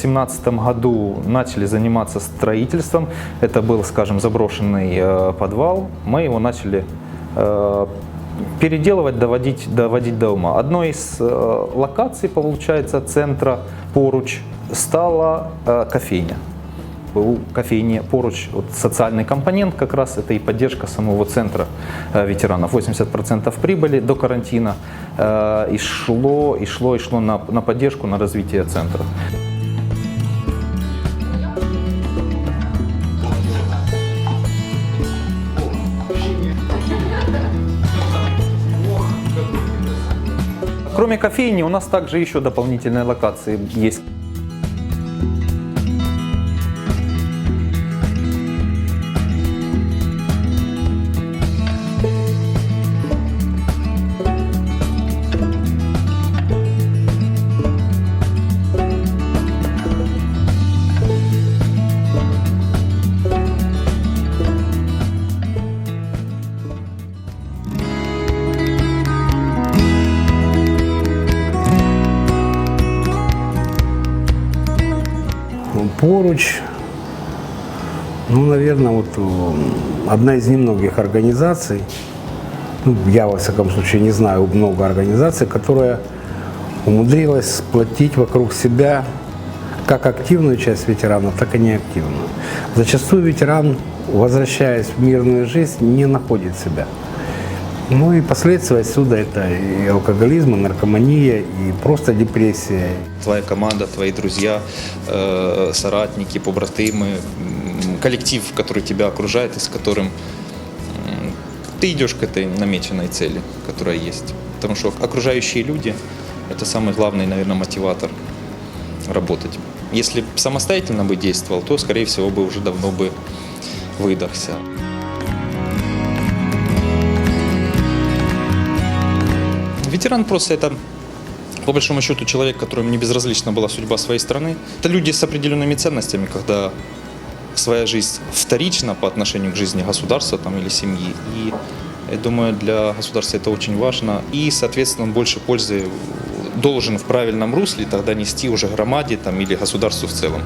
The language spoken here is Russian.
2017 году начали заниматься строительством. Это был, скажем, заброшенный э, подвал. Мы его начали э, переделывать, доводить, доводить до ума. Одной из э, локаций, получается, центра поруч стала кофейня. У кофейни поруч вот, социальный компонент как раз это и поддержка самого центра ветеранов. 80% прибыли до карантина э, и шло, и шло, и шло на, на поддержку, на развитие центра. Кроме кофейни, у нас также еще дополнительные локации есть. Поруч, ну, наверное, вот одна из немногих организаций, ну, я, во всяком случае, не знаю много организаций, которая умудрилась сплотить вокруг себя как активную часть ветеранов, так и неактивную. Зачастую ветеран, возвращаясь в мирную жизнь, не находит себя. Ну и последствия отсюда это и алкоголизм, и наркомания, и просто депрессия, твоя команда, твои друзья, э, соратники, побратимы, коллектив, который тебя окружает и с которым ты идешь к этой намеченной цели, которая есть. Потому что окружающие люди – это самый главный, наверное, мотиватор работать. Если самостоятельно бы действовал, то, скорее всего, бы уже давно бы выдохся. Ветеран просто это по большому счету человек, которому не безразлична была судьба своей страны. Это люди с определенными ценностями, когда своя жизнь вторична по отношению к жизни государства там, или семьи. И я думаю, для государства это очень важно. И, соответственно, он больше пользы должен в правильном русле тогда нести уже громаде там, или государству в целом.